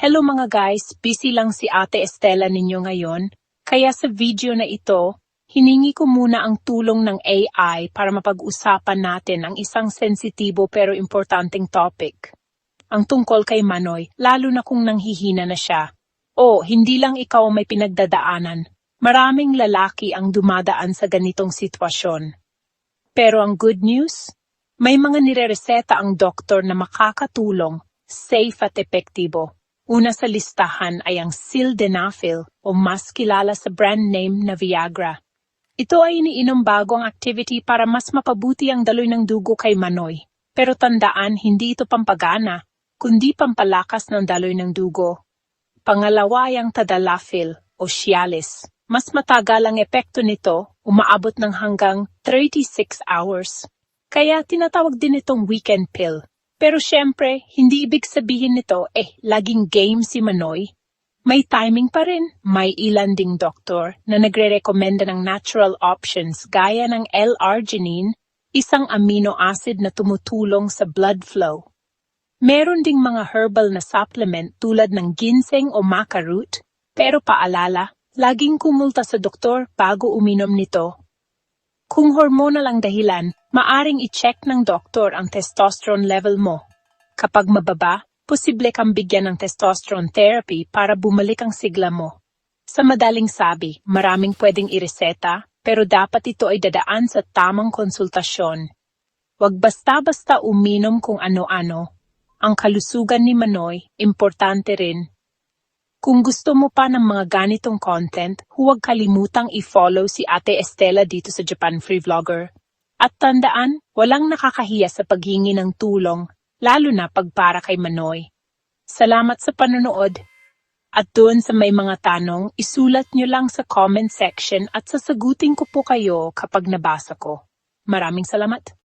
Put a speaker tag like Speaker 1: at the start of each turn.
Speaker 1: Hello mga guys, busy lang si Ate Estela ninyo ngayon. Kaya sa video na ito, hiningi ko muna ang tulong ng AI para mapag-usapan natin ang isang sensitibo pero importanteng topic. Ang tungkol kay Manoy, lalo na kung nanghihina na siya. O, hindi lang ikaw may pinagdadaanan. Maraming lalaki ang dumadaan sa ganitong sitwasyon. Pero ang good news, may mga nirereseta ang doktor na makakatulong, safe at epektibo. Una sa listahan ay ang sildenafil o mas kilala sa brand name na Viagra. Ito ay iniinom bago ang activity para mas mapabuti ang daloy ng dugo kay Manoy. Pero tandaan, hindi ito pampagana, kundi pampalakas ng daloy ng dugo. Pangalawa ay ang tadalafil o Cialis. Mas matagal ang epekto nito, umaabot ng hanggang 36 hours. Kaya tinatawag din itong weekend pill. Pero syempre, hindi ibig sabihin nito, eh, laging game si Manoy. May timing pa rin. May ilan ding doktor na nagre-rekomenda ng natural options gaya ng L-arginine, isang amino acid na tumutulong sa blood flow. Meron ding mga herbal na supplement tulad ng ginseng o maca root, pero paalala, laging kumulta sa doktor bago uminom nito. Kung hormonal ang dahilan, maaring i-check ng doktor ang testosterone level mo. Kapag mababa, posible kang bigyan ng testosterone therapy para bumalik ang sigla mo. Sa madaling sabi, maraming pwedeng ireseta, pero dapat ito ay dadaan sa tamang konsultasyon. Huwag basta-basta uminom kung ano-ano. Ang kalusugan ni Manoy, importante rin. Kung gusto mo pa ng mga ganitong content, huwag kalimutang i-follow si Ate Estela dito sa Japan Free Vlogger. At tandaan, walang nakakahiya sa paghingi ng tulong, lalo na pag para kay Manoy. Salamat sa panonood. At doon sa may mga tanong, isulat nyo lang sa comment section at sasagutin ko po kayo kapag nabasa ko. Maraming salamat.